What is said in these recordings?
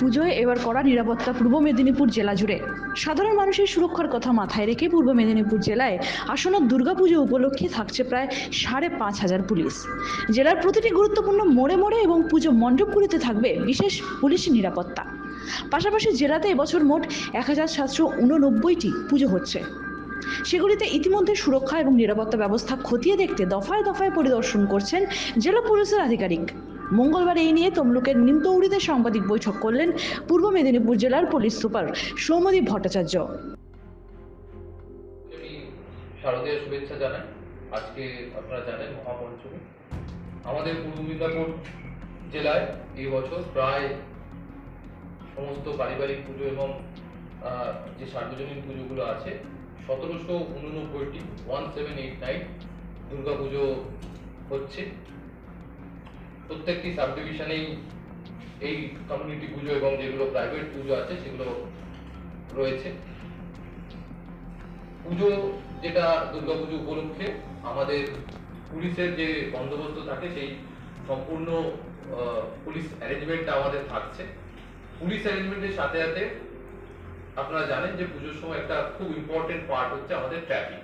পুজোয় এবার কড়া নিরাপত্তা পূর্ব মেদিনীপুর জেলা জুড়ে। সাধারণ মানুষের সুরক্ষার কথা মাথায় রেখে পূর্ব মেদিনীপুর জেলায় আসন্ন দুর্গাপুজো উপলক্ষে থাকছে প্রায় সাড়ে পাঁচ হাজার পুলিশ। জেলার প্রতিটি গুরুত্বপূর্ণ মোড়ে মোড়ে এবং পুজো মণ্ডপগুলিতে থাকবে বিশেষ পুলিশ নিরাপত্তা। পাশাপাশি জেলাতে এবছর মোট এক হাজার সাতশো উননব্বইটি পুজো হচ্ছে। সেগুলিতে ইতিমধ্যে সুরক্ষা এবং নিরাপত্তা ব্যবস্থা খতিয়ে দেখতে দফায় দফায় পরিদর্শন করছেন জেলা পুলিশের আধিকারিক। মঙ্গলবার এই নিয়ে তমলুকের নিমতৌড়িতে সাংবাদিক বৈঠক করলেন পূর্ব মেদিনীপুর জেলার পুলিশ সুপার সৌমদীপ ভট্টাচার্য। শারদীয় শুভেচ্ছা জানাই। আজকে আপনারা জানেন মহাপঞ্চমী। আমাদের পূর্ব মেদিনীপুর জেলায় এই বছর প্রায় সমস্ত পারিবারিক পুজো এবং যে সার্বজনীন পুজোগুলো আছে, সতেরোশো উননব্বইটি one seven eight nine Durga Puja হচ্ছে। প্রত্যেকটি সাব ডিভিশনেই এই কমিউনিটি পুজো এবং যেগুলো প্রাইভেট পুজো আছে, সেগুলো রয়েছে। পুজো যেটা দুর্গাপুজো উপলক্ষে আমাদের পুলিশের যে বন্দোবস্ত থাকে, সেই সম্পূর্ণ পুলিশ অ্যারেঞ্জমেন্টটা আমাদের থাকছে। পুলিশ অ্যারেঞ্জমেন্টের সাথে সাথে আপনারা জানেন যে পুজোর সময় একটা খুব ইম্পর্টেন্ট পার্ট হচ্ছে আমাদের ট্র্যাফিক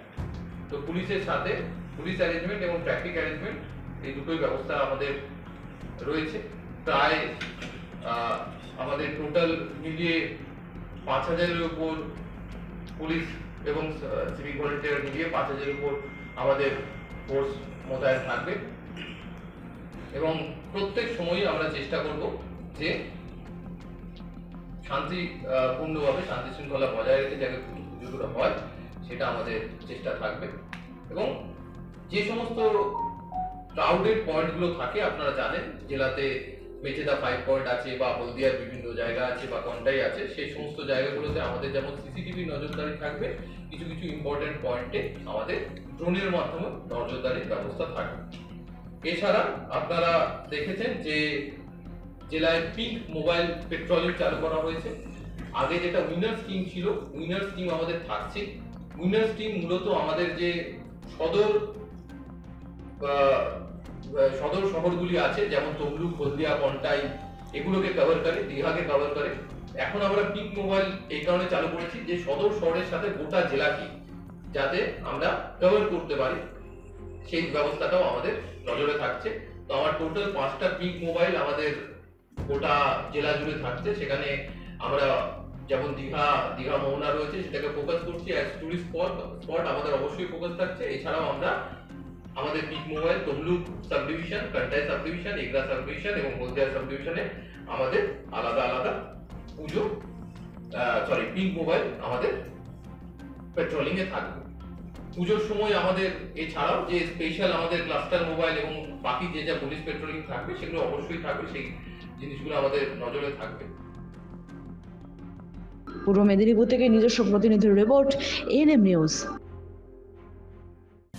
তো পুলিশের সাথে পুলিশ অ্যারেঞ্জমেন্ট এবং ট্র্যাফিক অ্যারেঞ্জমেন্ট এই দুটোই ব্যবস্থা আমাদের রয়েছে। প্রায় আমাদের টোটাল মিলিয়ে পাঁচ হাজারের উপর পুলিশ এবং সিভিক ভলেন্টিয়ার মিলিয়ে পাঁচ হাজারের উপর আমাদের ফোর্স মোতায়েন থাকবে। এবং প্রত্যেক সময়ই আমরা চেষ্টা করব যে শান্তি আহ, পূর্ণভাবে শান্তি শৃঙ্খলা বজায় রেখে যাতে পুজোগুলো হয় সেটা আমাদের চেষ্টা থাকবে। এবং যে সমস্ত ক্রাউডেড পয়েন্টগুলো থাকে, আপনারা জানেন, জেলাতে মেচেদা ফাইভ পয়েন্ট আছে বা হলদিয়ার বিভিন্ন জায়গা আছে বা কন্টাই আছে, সেই সমস্ত জায়গাগুলোতে আমাদের যেমন সিসিটিভি নজরদারি থাকবে, কিছু কিছু ইম্পর্টেন্ট পয়েন্টে আমাদের ড্রোনের মাধ্যমে নজরদারির ব্যবস্থা থাকবে। এছাড়া আপনারা দেখেছেন যে জেলায় পিঙ্ক মোবাইল পেট্রোলিং চালু করা হয়েছে। আগে যেটা উইনার স্কিম ছিল উইনার স্কিম আমাদের থাকছে উইনার স্কিম মূলত আমাদের যে সদর সদর শহরগুলি আছে, যেমন তমলুক, হলদিয়া কন্টাই এগুলোকে কভার করে, দীঘাকে কভার করে। এখন আমরা পিঙ্ক মোবাইল এই কারণে চালু করেছি যে সদর শহরের সাথে গোটা জেলাকে যাতে আমরা কভার করতে পারি। সেই ব্যবস্থাটাও আমাদের নজরে থাকছে। তো আমার টোটাল পাঁচটা পিঙ্ক মোবাইল আমাদের গোটা জেলা জুড়ে থাকছে। সেখানে আমরা যেমন দীঘা দীঘা মোহনা রয়েছে, সেটাকে ফোকাস করছি অ্যাজ টুরিস্ট স্পট স্পট আমাদের অবশ্যই ফোকাস থাকছে। এছাড়াও আমরা আমাদের pick mobile Tamluk sub division Contai sub division Egra sub division এবং হলদিয়া সাব ডিভিশনে আমাদের আলাদা আলাদা পুজো সরি পিঙ্ক মোবাইল আমাদের পেট্রোলিং এ থাকবে। পুজোর সময় আমাদের এছাড়াও যে স্পেশাল আমাদের ক্লাস্টার মোবাইল এবং বাকি যে যা পুলিশ পেট্রোলিং থাকবে, সেগুলো অবশ্যই থাকবে, সেই জিনিসগুলো আমাদের নজরে থাকবে। পূর্ব মেদিনীপুর থেকে নিজস্ব প্রতিনিধির রিপোর্ট এনএম নিউজ